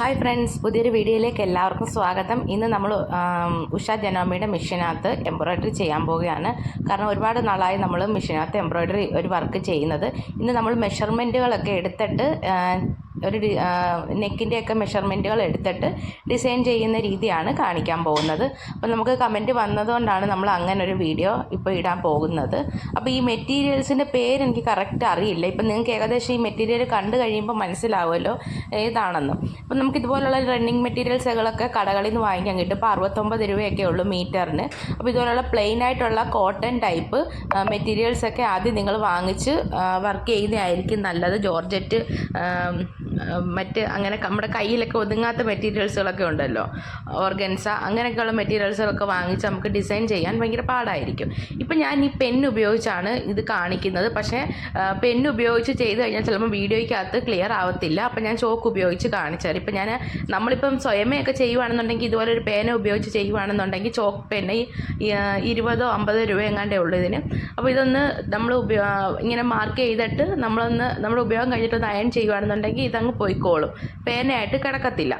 Hi friends പുതിയൊരു വീഡിയോയിലേക്ക് എല്ലാവർക്കും സ്വാഗതം. ഇന്ന് നമ്മൾ ഉഷ ജനോമിയുടെ മെഷീനകത്ത് എംബ്രോയ്ഡറി ചെയ്യാൻ പോവുകയാണ്. കാരണം ഒരുപാട് നാളായി നമ്മൾ മെഷീനകത്ത് എംബ്രോയ്ഡറി ഒരു വർക്ക് ചെയ്യുന്നത്. ഇന്ന് നമ്മൾ മെഷർമെന്റുകളൊക്കെ എടുത്തിട്ട് ഒരു നെക്കിന്റെ ഒക്കെ മെഷർമെന്റുകൾ എടുത്തിട്ട് ഡിസൈൻ ചെയ്യുന്ന രീതിയാണ് കാണിക്കാൻ പോകുന്നത്. അപ്പോൾ നമുക്ക് കമന്റ് വന്നതുകൊണ്ടാണ് നമ്മൾ അങ്ങനെ ഒരു വീഡിയോ ഇപ്പോൾ ഇടാൻ പോകുന്നത്. അപ്പോൾ ഈ മെറ്റീരിയൽസിന്റെ പേര് എനിക്ക് കറക്റ്റ് അറിയില്ല. ഇപ്പം നിങ്ങൾക്ക് ഏകദേശം ഈ മെറ്റീരിയൽ കണ്ടു കഴിയുമ്പോൾ മനസ്സിലാവുമല്ലോ ഏതാണെന്ന്. അപ്പം നമുക്ക് ഇതുപോലുള്ള റണ്ണിങ് മെറ്റീരിയൽസുകളൊക്കെ കടകളിൽ നിന്ന് വാങ്ങിക്കാൻ കിട്ടും. ഇപ്പോൾ അറുപത്തൊമ്പത് രൂപയൊക്കെ ഉള്ളൂ മീറ്ററിന്. അപ്പോൾ ഇതുപോലുള്ള പ്ലെയിൻ ആയിട്ടുള്ള കോട്ടൺ ടൈപ്പ് മെറ്റീരിയൽസൊക്കെ ആദ്യം നിങ്ങൾ വാങ്ങിച്ച് വർക്ക് ചെയ്യുന്നതായിരിക്കും നല്ലത്. ജോർജറ്റ് മറ്റ് അങ്ങനെ നമ്മുടെ കയ്യിലൊക്കെ ഒതുങ്ങാത്ത മെറ്റീരിയൽസുകളൊക്കെ ഉണ്ടല്ലോ. ഓർഗൻസ അങ്ങനെയൊക്കെയുള്ള മെറ്റീരിയൽസുകളൊക്കെ വാങ്ങിച്ച് നമുക്ക് ഡിസൈൻ ചെയ്യാൻ ഭയങ്കര പാടായിരിക്കും. ഇപ്പം ഞാൻ ഈ പെൻ ഉപയോഗിച്ചാണ് ഇത് കാണിക്കുന്നത്. പക്ഷേ പെൻ ഉപയോഗിച്ച് ചെയ്ത് കഴിഞ്ഞാൽ ചിലപ്പോൾ വീഡിയോയ്ക്കകത്ത് ക്ലിയർ ആവത്തില്ല. അപ്പം ഞാൻ ചോക്ക് ഉപയോഗിച്ച് കാണിച്ചാൽ ഇപ്പം ഞാൻ നമ്മളിപ്പം സ്വയമേയൊക്കെ ചെയ്യുവാണെന്നുണ്ടെങ്കിൽ ഇതുപോലെ ഒരു പേന ഉപയോഗിച്ച് ചെയ്യുവാണെന്നുണ്ടെങ്കിൽ ചോക്ക് ആ, ഇരുപതോ അമ്പതോ രൂപ എങ്ങാണ്ടേ ഉള്ളൂ ഇതിന്. അപ്പോൾ ഇതൊന്ന് നമ്മൾ ഇങ്ങനെ മാർക്ക് ചെയ്തിട്ട് നമ്മളൊന്ന് നമ്മുടെ ഉപയോഗം കഴിഞ്ഞിട്ടൊന്ന് അയൺ ചെയ്യുവാണെന്നുണ്ടെങ്കിൽ ഇതങ്ങ് പോയിക്കോളും. പേനയായിട്ട് കിടക്കത്തില്ല.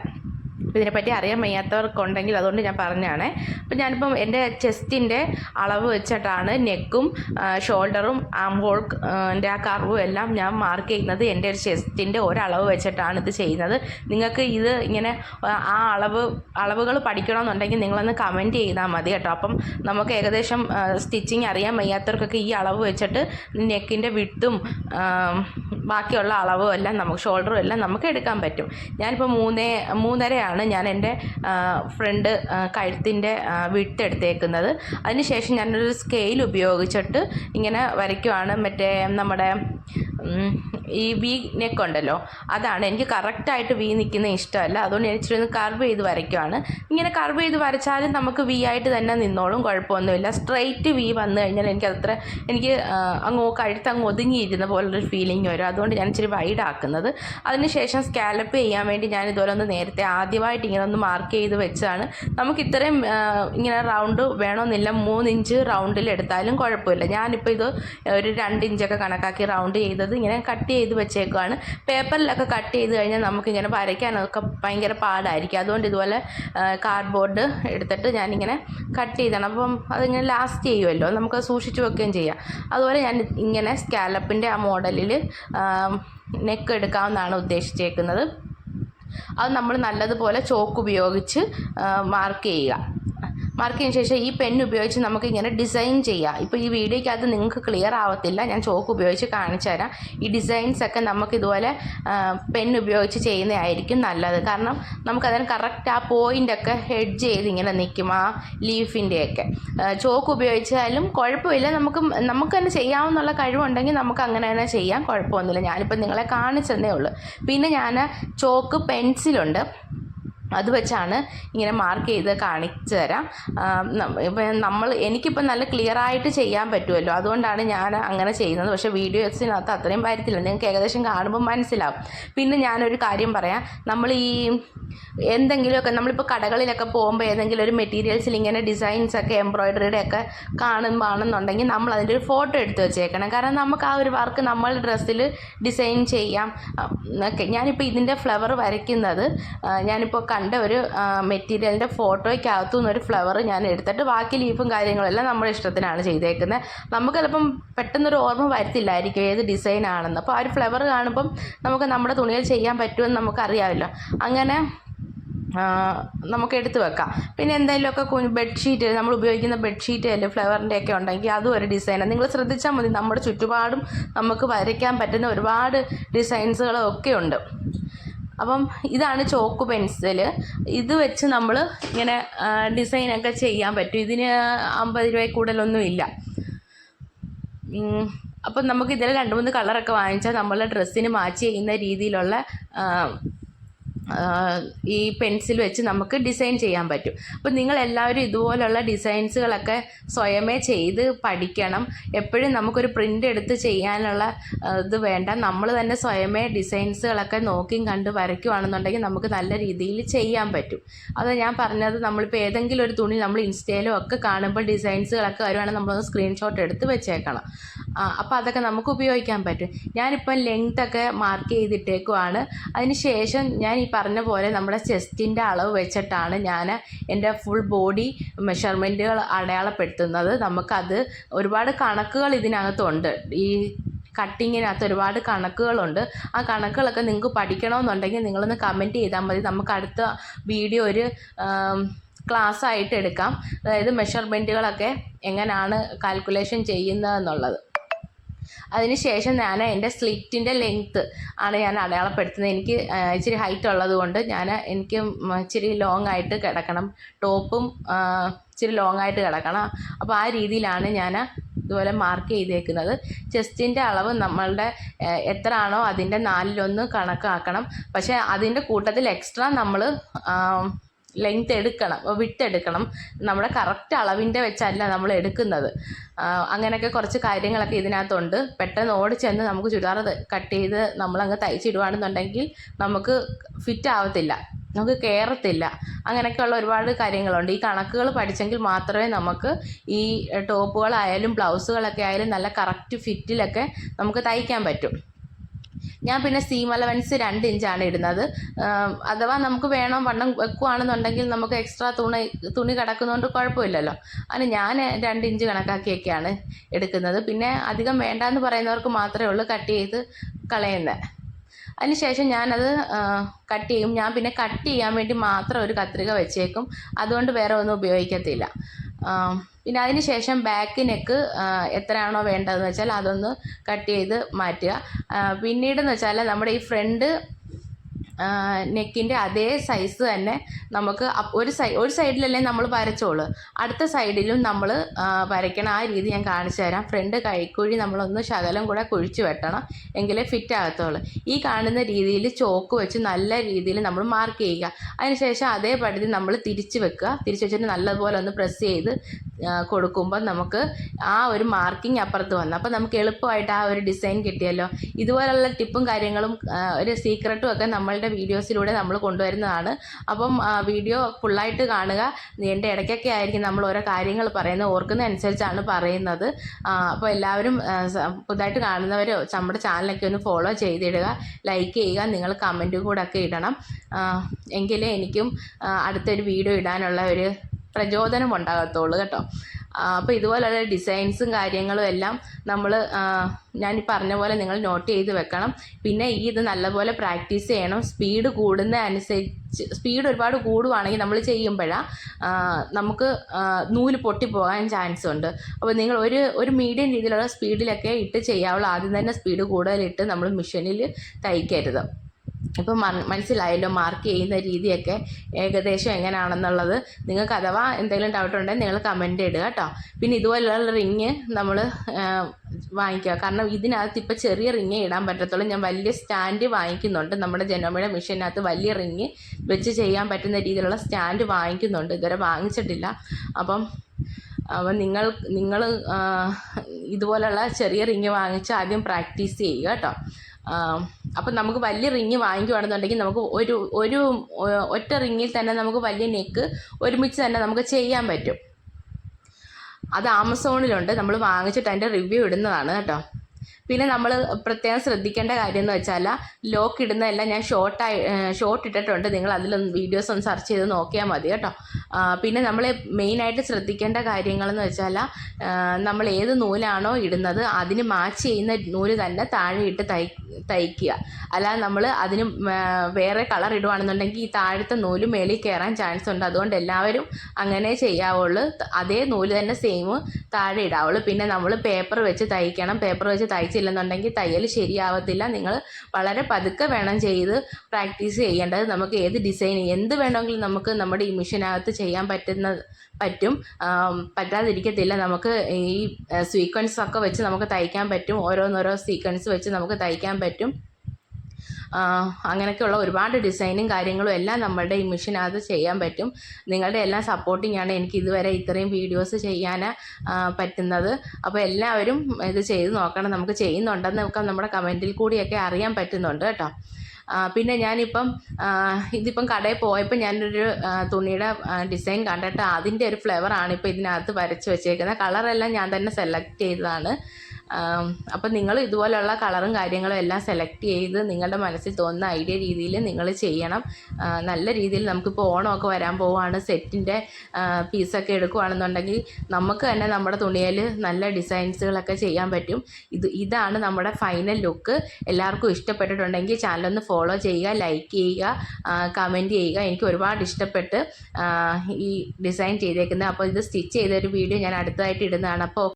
ഇതിനെപ്പറ്റി അറിയാൻ വയ്യാത്തവർക്കുണ്ടെങ്കിൽ അതുകൊണ്ട് ഞാൻ പറഞ്ഞാണ്. അപ്പം ഞാനിപ്പം എന്റെ ചെസ്റ്റിന്റെ അളവ് വെച്ചിട്ടാണ് നെക്കും ഷോൾഡറും ആം ഹോൾക്ക് എന്റെ ആ കർവും എല്ലാം ഞാൻ മാർക്ക് ചെയ്യുന്നത്. എന്റെ ഒരു ചെസ്റ്റിന്റെ ഒരളവ് വെച്ചിട്ടാണ് ഇത് ചെയ്യുന്നത്. നിങ്ങൾക്ക് ഇത് ഇങ്ങനെ ആ അളവ് അളവുകൾ പഠിക്കണമെന്നുണ്ടെങ്കിൽ നിങ്ങളൊന്ന് കമന്റ് ചെയ്താൽ മതി കേട്ടോ. അപ്പം നമുക്ക് ഏകദേശം സ്റ്റിച്ചിങ് അറിയാൻ വയ്യാത്തവർക്കൊക്കെ ഈ അളവ് വെച്ചിട്ട് നെക്കിന്റെ വിട്ടും ബാക്കിയുള്ള അളവും എല്ലാം നമുക്ക് ഷോൾഡറും എല്ലാം നമുക്ക് എടുക്കാൻ പറ്റും. ഞാനിപ്പോൾ മൂന്നേ മൂന്നരയാണ് ഞാൻ എന്റെ ഫ്രണ്ട് കഴുത്തിന്റെ വിട്ട് എടുത്തേക്കുന്നത്. അതിനുശേഷം ഞാനൊരു സ്കെയിൽ ഉപയോഗിച്ചിട്ട് ഇങ്ങനെ വരയ്ക്കുവാണ്. മറ്റേ നമ്മുടെ ഈ വി നെക്ക് ഉണ്ടല്ലോ അതാണ്. എനിക്ക് കറക്റ്റായിട്ട് വി നിൽക്കുന്ന ഇഷ്ടമല്ല. അതുകൊണ്ട് ഞാൻ ഇച്ചിരി ഒന്ന് കർവ് ചെയ്ത് വരയ്ക്കുവാണ്. ഇങ്ങനെ കർവ് ചെയ്ത് വരച്ചാലും നമുക്ക് വി ആയിട്ട് തന്നെ നിന്നോളും. കുഴപ്പമൊന്നുമില്ല. സ്ട്രെയിറ്റ് വി വന്നു കഴിഞ്ഞാൽ എനിക്ക് അത്ര എനിക്ക് അങ്ങ് കഴുത്ത് അങ്ങ് ഒതുങ്ങിയിരുന്ന പോലൊരു ഫീലിംഗ് വരും. അതുകൊണ്ട് ഞാൻ ഇച്ചിരി വൈഡ് ആക്കുന്നത്. അതിനുശേഷം സ്കാലപ്പ് ചെയ്യാൻ വേണ്ടി ഞാൻ ഇതുപോലെ ഒന്ന് നേരത്തെ ആദ്യമായിട്ട് ഇങ്ങനെ ഒന്ന് മാർക്ക് ചെയ്ത് വെച്ചാണ് നമുക്ക് ഇത്രയും ഇങ്ങനെ റൗണ്ട് വേണമെന്നില്ല. മൂന്നിഞ്ച് റൗണ്ടിൽ എടുത്താലും കുഴപ്പമില്ല. ഞാനിപ്പോൾ ഇത് ഒരു രണ്ട് ഇഞ്ചൊക്കെ കണക്കാക്കി റൗണ്ട് ചെയ്തത് ഇങ്ങനെ കട്ട് ചെയ്ത് വെച്ചേക്കുവാണ്. പേപ്പറിലൊക്കെ കട്ട് ചെയ്ത് കഴിഞ്ഞാൽ നമുക്കിങ്ങനെ വരയ്ക്കാനൊക്കെ ഭയങ്കര പാടായിരിക്കും. അതുകൊണ്ട് ഇതുപോലെ കാർഡ്ബോർഡ് എടുത്തിട്ട് ഞാനിങ്ങനെ കട്ട് ചെയ്താണ്. അപ്പം അതിങ്ങനെ ലാസ്റ്റ് ചെയ്യുമല്ലോ നമുക്ക് സൂക്ഷിച്ച് വെക്കുകയും ചെയ്യാം. അതുപോലെ ഞാൻ ഇങ്ങനെ സ്കാലപ്പിന്റെ ആ മോഡലിൽ നെക്ക് എടുക്കാമെന്നാണ് ഉദ്ദേശിച്ചേക്കുന്നത്. അത് നമ്മൾ നല്ലതുപോലെ ചോക്ക് ഉപയോഗിച്ച് മാർക്ക് ചെയ്യുക. മാർക്ക് ചെയ്തതിന് ശേഷം ഈ പെൻ ഉപയോഗിച്ച് നമുക്ക് ഇങ്ങനെ ഡിസൈൻ ചെയ്യാം. ഇപ്പോൾ ഈ വീഡിയോയ്ക്കകത്ത് നിങ്ങൾക്ക് ക്ലിയർ ആവത്തില്ല. ഞാൻ ചോക്ക് ഉപയോഗിച്ച് കാണിച്ചു തരാം. ഈ ഡിസൈൻസ് ഒക്കെ നമുക്ക് ഇതുപോലെ പെൻ ഉപയോഗിച്ച് ചെയ്യുന്നതായിരിക്കും നല്ലത്. കാരണം നമുക്കതിന് കറക്റ്റ് ആ പോയിന്റൊക്കെ ഹെഡ്ജ് ചെയ്ത് ഇങ്ങനെ നിൽക്കും ആ ലീഫിന്റെയൊക്കെ ചോക്ക് ഉപയോഗിച്ചാലും കുഴപ്പമില്ല. നമുക്ക് നമുക്ക് തന്നെ ചെയ്യാവുന്നുള്ള കഴിവുണ്ടെങ്കിൽ നമുക്ക് അങ്ങനെ തന്നെ ചെയ്യാം. കുഴപ്പമൊന്നുമില്ല. ഞാനിപ്പോൾ നിങ്ങളെ കാണിച്ചതന്നേ ഉള്ളൂ. പിന്നെ ഞാൻ ചോക്ക് പെൻസിലുണ്ട് അത് വെച്ചാണ് ഇങ്ങനെ മാർക്ക് ചെയ്ത് കാണിച്ചു തരാം. ഇപ്പം നമ്മൾ എനിക്കിപ്പോൾ നല്ല ക്ലിയർ ആയിട്ട് ചെയ്യാൻ പറ്റുമല്ലോ. അതുകൊണ്ടാണ് ഞാൻ അങ്ങനെ ചെയ്യുന്നത്. പക്ഷേ വീഡിയോസിനകത്ത് അത്രയും വരത്തില്ല. നിങ്ങൾക്ക് ഏകദേശം കാണുമ്പോൾ മനസ്സിലാവും. പിന്നെ ഞാനൊരു കാര്യം പറയാം. നമ്മൾ ഈ എന്തെങ്കിലുമൊക്കെ നമ്മളിപ്പോൾ കടകളിലൊക്കെ പോകുമ്പോൾ ഏതെങ്കിലും ഒരു മെറ്റീരിയൽസിൽ ഇങ്ങനെ ഡിസൈൻസ് ഒക്കെ എംബ്രോയിഡറിയുടെ ഒക്കെ കാണുമ്പോഴാണെന്നുണ്ടെങ്കിൽ നമ്മൾ അതിന്റെ ഒരു ഫോട്ടോ എടുത്ത് വെച്ചേക്കണം. കാരണം നമുക്ക് ആ ഒരു വർക്ക് നമ്മൾ ഡ്രസ്സിൽ ഡിസൈൻ ചെയ്യാം. ഓക്കെ. ഞാനിപ്പോൾ ഇതിന്റെ ഫ്ലവർ വരയ്ക്കുന്നത് ഞാനിപ്പോൾ കണ്ട ഒരു മെറ്റീരിയലിന്റെ ഫോട്ടോയ്ക്കകത്തു നിന്നൊരു ഫ്ലവർ ഞാൻ എടുത്തിട്ട് ബാക്കി ലീഫും കാര്യങ്ങളെല്ലാം നമ്മുടെ ഇഷ്ടത്തിനാണ് ചെയ്തേക്കുന്നത്. നമുക്ക് ചിലപ്പം പെട്ടെന്നൊരു ഓർമ്മ വരത്തില്ലായിരിക്കും ഏത് ഡിസൈൻ ആണെന്ന്. അപ്പോൾ ആ ഒരു ഫ്ലവർ കാണുമ്പം നമുക്ക് നമ്മുടെ തുണിയിൽ ചെയ്യാൻ പറ്റുമെന്ന് നമുക്കറിയാമല്ലോ. അങ്ങനെ നമുക്ക് എടുത്തു വെക്കാം. പിന്നെ എന്തെങ്കിലുമൊക്കെ ബെഡ്ഷീറ്റ് നമ്മൾ ഉപയോഗിക്കുന്ന ബെഡ്ഷീറ്റ് അല്ലെങ്കിൽ ഫ്ലവറിന്റെ ഒക്കെ ഉണ്ടെങ്കിൽ അതും ഒരു ഡിസൈനാണ്. നിങ്ങൾ ശ്രദ്ധിച്ചാൽ മതി നമ്മുടെ ചുറ്റുപാടും നമുക്ക് വരയ്ക്കാൻ പറ്റുന്ന ഒരുപാട് ഡിസൈൻസുകളൊക്കെ ഉണ്ട്. അപ്പം ഇതാണ് ചോക്ക് പെൻസിൽ ഇത് വെച്ച് നമ്മൾ ഇങ്ങനെ ഡിസൈനൊക്കെ ചെയ്യാൻ പറ്റും. ഇതിന് അമ്പത് രൂപയിൽ കൂടുതലൊന്നും ഇല്ല. അപ്പം നമുക്ക് ഇതിൽ രണ്ട് മൂന്ന് കളറൊക്കെ വാങ്ങിച്ചാൽ നമ്മളെ ഡ്രസ്സിന് മാച്ച് ചെയ്യുന്ന രീതിയിലുള്ള ഈ പെൻസിൽ വെച്ച് നമുക്ക് ഡിസൈൻ ചെയ്യാൻ പറ്റും. അപ്പോൾ നിങ്ങൾ എല്ലാവരും ഇതുപോലുള്ള ഡിസൈൻസുകളൊക്കെ സ്വയമേ ചെയ്ത് പഠിക്കണം. എപ്പോഴും നമുക്കൊരു പ്രിന്റ് എടുത്ത് ചെയ്യാനുള്ള ഇത് വേണ്ട. നമ്മൾ തന്നെ സ്വയമേ ഡിസൈൻസുകളൊക്കെ നോക്കിയും കണ്ട് വരയ്ക്കുവാണെന്നുണ്ടെങ്കിൽ നമുക്ക് നല്ല രീതിയിൽ ചെയ്യാൻ പറ്റും. അത് ഞാൻ പറഞ്ഞത് നമ്മളിപ്പോൾ ഏതെങ്കിലും ഒരു തുണി നമ്മൾ ഇൻസ്റ്റയിലും ഒക്കെ കാണുമ്പോൾ ഡിസൈൻസുകളൊക്കെ വരുവാണെങ്കിൽ നമ്മളൊന്ന് സ്ക്രീൻഷോട്ട് എടുത്ത് വെച്ചേക്കണം. അപ്പോൾ അതൊക്കെ നമുക്ക് ഉപയോഗിക്കാൻ പറ്റും. ഞാനിപ്പം ലെങ്ത് ഒക്കെ മാർക്ക് ചെയ്തിട്ടേക്കുവാണ്. അതിന് ശേഷം ഞാൻ ഈ പറഞ്ഞ പോലെ നമ്മുടെ ചെസ്റ്റിന്റെ അളവ് വെച്ചിട്ടാണ് ഞാൻ എന്റെ ഫുൾ ബോഡി മെഷർമെന്റുകൾ അടയാളപ്പെടുത്തുന്നത്. നമുക്കത് ഒരുപാട് കണക്കുകൾ ഇതിനകത്തുണ്ട്. ഈ കട്ടിങ്ങിനകത്ത് ഒരുപാട് കണക്കുകളുണ്ട്. ആ കണക്കുകളൊക്കെ നിങ്ങൾക്ക് പഠിക്കണമെന്നുണ്ടെങ്കിൽ നിങ്ങളൊന്ന് കമന്റ് ചെയ്താൽ മതി. നമുക്ക് അടുത്ത വീഡിയോ ഒരു ക്ലാസ് ആയിട്ട് എടുക്കാം. അതായത് മെഷർമെന്റുകളൊക്കെ എങ്ങനെയാണ് കാൽക്കുലേഷൻ ചെയ്യുന്നതെന്നുള്ളത് അതിനുശേഷം ഞാൻ എന്റെ സ്ലിറ്റിന്റെ ലെങ്ത്ത് ആണ് ഞാൻ അടയാളപ്പെടുത്തുന്നത്. എനിക്ക് ഇച്ചിരി ഹൈറ്റ് ഉള്ളത് കൊണ്ട് ഞാൻ എനിക്ക് ഇച്ചിരി ലോങ് ആയിട്ട് കിടക്കണം. ടോപ്പും ഇച്ചിരി ലോങ് ആയിട്ട് കിടക്കണം. അപ്പോൾ ആ രീതിയിലാണ് ഞാൻ ഇതുപോലെ മാർക്ക് ചെയ്തേക്കുന്നത്. ചെസ്റ്റിന്റെ അളവ് നമ്മളുടെ എത്ര ആണോ അതിന്റെ നാലിലൊന്ന് കണക്കാക്കണം. പക്ഷേ അതിന്റെ കൂട്ടത്തിൽ എക്സ്ട്രാ നമ്മൾ ലെങ്ത് എടുക്കണം വിട്ടെടുക്കണം നമ്മുടെ കറക്റ്റ് അളവിന്റെ വെച്ചല്ല നമ്മൾ എടുക്കുന്നത്. അങ്ങനെയൊക്കെ കുറച്ച് കാര്യങ്ങളൊക്കെ ഇതിനകത്തുണ്ട്. പെട്ടെന്ന് ഓടി ചെന്ന് നമുക്ക് ചുരിദാർ കട്ട് ചെയ്ത് നമ്മളങ്ങ് തയ്ച്ചിടുവാണെന്നുണ്ടെങ്കിൽ നമുക്ക് ഫിറ്റ് ആവത്തില്ല നമുക്ക് കയറത്തില്ല അങ്ങനെയൊക്കെയുള്ള ഒരുപാട് കാര്യങ്ങളുണ്ട്. ഈ കണക്കുകൾ പഠിച്ചെങ്കിൽ മാത്രമേ നമുക്ക് ഈ ടോപ്പുകളായാലും ബ്ലൗസുകളൊക്കെ ആയാലും നല്ല കറക്റ്റ് ഫിറ്റിലൊക്കെ നമുക്ക് തയ്ക്കാൻ പറ്റും. ഞാൻ പിന്നെ സീം അലവൻസ് രണ്ട് ഇഞ്ചാണ് ഇടുന്നത്. അഥവാ നമുക്ക് വേണം വണ്ണം വെക്കുവാണെന്നുണ്ടെങ്കിൽ നമുക്ക് എക്സ്ട്രാ തുണി തുണി കിടക്കുന്നതുകൊണ്ട് കുഴപ്പമില്ലല്ലോ. അതിന് ഞാൻ രണ്ട് ഇഞ്ച് കണക്കാക്കിയൊക്കെയാണ് എടുക്കുന്നത്. പിന്നെ അധികം വേണ്ട എന്ന് പറയുന്നവർക്ക് മാത്രമേ ഉള്ളൂ കട്ട് ചെയ്ത് കളയുന്നത് അതിനുശേഷം ഞാനത് കട്ട് ചെയ്യും. ഞാൻ പിന്നെ കട്ട് ചെയ്യാൻ വേണ്ടി മാത്രം ഒരു കത്രിക വെച്ചേക്കും. അതുകൊണ്ട് വേറെ ഒന്നും ഉപയോഗിക്കത്തില്ല. പിന്നെ അതിന് ശേഷം ബാക്ക് നെക്ക് എത്രയാണോ വേണ്ടതെന്ന് വെച്ചാൽ അതൊന്ന് കട്ട് ചെയ്ത് മാറ്റുക. പിന്നീടെന്ന് വെച്ചാൽ നമ്മുടെ ഈ ഫ്രണ്ട് നെക്കിന്റെ അതേ സൈസ് തന്നെ നമുക്ക് ഒരു സൈ ഒരു സൈഡിലല്ലേ നമ്മൾ വരച്ചോളൂ അടുത്ത സൈഡിലും നമ്മൾ വരയ്ക്കണം ആ രീതി ഞാൻ കാണിച്ചു തരാം. ഫ്രണ്ട് കൈക്കുഴി നമ്മളൊന്ന് ശകലം കൂടെ കുഴിച്ച് വെട്ടണം എങ്കിലേ ഫിറ്റ് ആകത്തുള്ളൂ. ഈ കാണുന്ന രീതിയിൽ ചോക്ക് വെച്ച് നല്ല രീതിയിൽ നമ്മൾ മാർക്ക് ചെയ്യുക. അതിനുശേഷം അതേ പടുതി നമ്മൾ തിരിച്ച് വെക്കുക. തിരിച്ച് വെച്ചിട്ട് നല്ലതുപോലെ ഒന്ന് പ്രസ് ചെയ്ത് കൊടുക്കുമ്പോൾ നമുക്ക് ആ ഒരു മാർക്കിംഗ് അപ്പുറത്ത് വന്നു. അപ്പോൾ നമുക്ക് എളുപ്പമായിട്ട് ആ ഒരു ഡിസൈൻ കിട്ടിയല്ലോ. ഇതുപോലുള്ള ടിപ്പും കാര്യങ്ങളും ഒരു സീക്രട്ടും ഒക്കെ നമ്മളുടെ വീഡിയോസിലൂടെ നമ്മൾ കൊണ്ടുവരുന്നതാണ്. അപ്പം വീഡിയോ ഫുള്ളായിട്ട് കാണുക. എന്റെ ഇടയ്ക്കൊക്കെ ആയിരിക്കും നമ്മൾ ഓരോ കാര്യങ്ങൾ പറയുന്നത്. ഓർക്കുന്ന അനുസരിച്ചാണ് പറയുന്നത് അപ്പോൾ എല്ലാവരും പുതുതായിട്ട് കാണുന്നവർ നമ്മുടെ ചാനലൊക്കെ ഒന്ന് ഫോളോ ചെയ്തിടുക. ലൈക്ക് ചെയ്യുക. നിങ്ങൾ കമന്റും കൂടെ ഒക്കെ ഇടണം. എങ്കിലേ എനിക്കും അടുത്തൊരു വീഡിയോ ഇടാനുള്ള ഒരു പ്രചോദനം ഉണ്ടാകത്തുള്ളൂ കേട്ടോ. അപ്പോൾ ഇതുപോലെയുള്ള ഡിസൈൻസും കാര്യങ്ങളും എല്ലാം നമ്മൾ ഞാൻ പറഞ്ഞ പോലെ നിങ്ങൾ നോട്ട് ചെയ്ത് വെക്കണം. പിന്നെ ഈ ഇത് നല്ലപോലെ പ്രാക്ടീസ് ചെയ്യണം. സ്പീഡ് കൂടുന്ന അനുസരിച്ച് സ്പീഡ് ഒരുപാട് കൂടുവാണെങ്കിൽ നമ്മൾ ചെയ്യുമ്പോഴാണ് നമുക്ക് നൂൽ പൊട്ടിപ്പോകാൻ ചാൻസ് ഉണ്ട്. അപ്പോൾ നിങ്ങൾ ഒരു ഒരു മീഡിയം രീതിയിലുള്ള സ്പീഡിലൊക്കെ ഇട്ട് ചെയ്യാവുള്ളൂ ആദ്യം തന്നെ സ്പീഡ് കൂടുതലിട്ട് നമ്മൾ മെഷീനിൽ തയ്ക്കരുത്. ഇപ്പം മന- മനസ്സിലായല്ലോ മാർക്ക് ചെയ്യുന്ന രീതിയൊക്കെ ഏകദേശം എങ്ങനെയാണെന്നുള്ളത് നിങ്ങൾക്ക് അഥവാ എന്തെങ്കിലും ഡൗട്ട് ഉണ്ടെങ്കിൽ നിങ്ങൾ കമന്റ് ഇടുക കേട്ടോ. പിന്നെ ഇതുപോലെയുള്ള റിങ് നമ്മൾ വാങ്ങിക്കുക. കാരണം ഇതിനകത്ത് ഇപ്പോൾ ചെറിയ റിങ് ഇടാൻ പറ്റത്തുള്ളൂ. ഞാൻ വലിയ സ്റ്റാൻഡ് വാങ്ങിക്കുന്നുണ്ട്. നമ്മുടെ ജനോമയുടെ മെഷീനകത്ത് വലിയ റിങ് വെച്ച് ചെയ്യാൻ പറ്റുന്ന രീതിയിലുള്ള സ്റ്റാൻഡ് വാങ്ങിക്കുന്നുണ്ട്. ഇതുവരെ വാങ്ങിച്ചിട്ടില്ല. അപ്പം അപ്പം നിങ്ങൾ നിങ്ങൾ ഇതുപോലെയുള്ള ചെറിയ റിങ് വാങ്ങിച്ച് ആദ്യം പ്രാക്ടീസ് ചെയ്യുക കേട്ടോ. അപ്പം നമുക്ക് വലിയ റിങ് വാങ്ങിക്കുവാണെന്നുണ്ടെങ്കിൽ നമുക്ക് ഒരു ഒരു ഒറ്റ റിങ്ങിൽ തന്നെ നമുക്ക് വലിയ നെക്ക് ഒരുമിച്ച് തന്നെ നമുക്ക് ചെയ്യാൻ പറ്റും. അത് ആമസോണിലുണ്ട്. നമ്മൾ വാങ്ങിച്ചിട്ട് അതിന്റെ റിവ്യൂ ഇടുന്നതാണ് കേട്ടോ. പിന്നെ നമ്മൾ പ്രത്യേകം ശ്രദ്ധിക്കേണ്ട കാര്യം എന്ന് വെച്ചാൽ ലോക്ക് ഇടുന്നതെല്ലാം ഞാൻ ഷോർട്ടായി ഷോർട്ട് ഇട്ടിട്ടുണ്ട്. നിങ്ങൾ അതിലൊന്ന് വീഡിയോസ് ഒന്ന് സെർച്ച് ചെയ്ത് നോക്കിയാൽ മതി കേട്ടോ. പിന്നെ നമ്മൾ മെയിനായിട്ട് ശ്രദ്ധിക്കേണ്ട കാര്യങ്ങളെന്ന് വെച്ചാൽ നമ്മൾ ഏത് നൂലാണോ ഇടുന്നത് അതിന് മാച്ച് ചെയ്യുന്ന നൂൽ തന്നെ താഴെ ഇട്ട് തൈ തയ്ക്കുക. അല്ലാതെ നമ്മൾ അതിന് വേറെ കളർ ഇടുവാണെന്നുണ്ടെങ്കിൽ ഈ താഴത്തെ നൂൽ മേളിൽ കയറാൻ ചാൻസ് ഉണ്ട്. അതുകൊണ്ട് എല്ലാവരും അങ്ങനെ ചെയ്യാവുള്ളൂ. അതേ നൂൽ തന്നെ സെയിം താഴെ ഇടാവുള്ളൂ. പിന്നെ നമ്മൾ പേപ്പർ വെച്ച് തയ്ക്കണം. പേപ്പർ വെച്ച് തയ്ച്ചില്ലെന്നുണ്ടെങ്കിൽ തയ്യൽ ശരിയാവത്തില്ല. നിങ്ങൾ വളരെ പതുക്കെ വേണം ചെയ്ത് പ്രാക്ടീസ് ചെയ്യേണ്ടത്. നമുക്ക് ഏത് ഡിസൈൻ എന്ത് വേണമെങ്കിലും നമുക്ക് നമ്മുടെ ഈ മിഷനകത്ത് ചെയ്യാൻ പറ്റുന്ന പറ്റും. പറ്റാതിരിക്കത്തില്ല. നമുക്ക് ഈ സീക്വൻസ് ഒക്കെ വെച്ച് നമുക്ക് തയ്ക്കാൻ പറ്റും. ഓരോന്നോരോ സീക്വൻസ് വെച്ച് നമുക്ക് തയ്ക്കാൻ പറ്റും. അങ്ങനെയൊക്കെയുള്ള ഒരുപാട് ഡിസൈനും കാര്യങ്ങളും എല്ലാം നമ്മളുടെ ഈ മെഷീനകത്ത് ചെയ്യാൻ പറ്റും. നിങ്ങളുടെ എല്ലാം സപ്പോർട്ടിങ്ങാണ് എനിക്ക് ഇതുവരെ ഇത്രയും വീഡിയോസ് ചെയ്യാൻ പറ്റുന്നത്. അപ്പോൾ എല്ലാവരും ഇത് ചെയ്ത് നോക്കണം. നമുക്ക് ചെയ്യുന്നുണ്ടെന്ന് നമുക്ക് നമ്മുടെ കമന്റിൽ കൂടിയൊക്കെ അറിയാൻ പറ്റുന്നുണ്ട് കേട്ടോ. പിന്നെ ഞാനിപ്പം ഇതിപ്പം കടയിൽ പോയപ്പോൾ ഞാനൊരു തുണിയുടെ ഡിസൈൻ കണ്ടിട്ട് അതിന്റെ ഒരു ഫ്ലേവറാണ് ഇപ്പോൾ ഇതിനകത്ത് വരച്ച് വെച്ചേക്കുന്നത്. കളറെല്ലാം ഞാൻ തന്നെ സെലക്ട് ചെയ്തതാണ്. അപ്പം നിങ്ങൾ ഇതുപോലെയുള്ള കളറും കാര്യങ്ങളും എല്ലാം സെലക്ട് ചെയ്ത് നിങ്ങളുടെ മനസ്സിൽ തോന്നുന്ന ഐഡിയ രീതിയിൽ നിങ്ങൾ ചെയ്യണം. നല്ല രീതിയിൽ നമുക്കിപ്പോൾ ഓണമൊക്കെ വരാൻ പോവുകയാണ്. സെറ്റിന്റെ പീസൊക്കെ എടുക്കുകയാണെന്നുണ്ടെങ്കിൽ നമുക്ക് തന്നെ നമ്മുടെ തുണിയിൽ നല്ല ഡിസൈൻസുകളൊക്കെ ചെയ്യാൻ പറ്റും. ഇത് ഇതാണ് നമ്മുടെ ഫൈനൽ ലുക്ക് എല്ലാവർക്കും ഇഷ്ടപ്പെട്ടിട്ടുണ്ടെങ്കിൽ ചാനലൊന്ന് ഫോളോ ചെയ്യുക ലൈക്ക് ചെയ്യുക കമന്റ് ചെയ്യുക. എനിക്ക് ഒരുപാട് ഇഷ്ടപ്പെട്ട് ഈ ഡിസൈൻ ചെയ്തേക്കുന്നത്. അപ്പോൾ ഇത് സ്റ്റിച്ച് ചെയ്തൊരു വീഡിയോ ഞാൻ അടുത്തതായിട്ട് ഇടുന്നതാണ്. അപ്പോൾ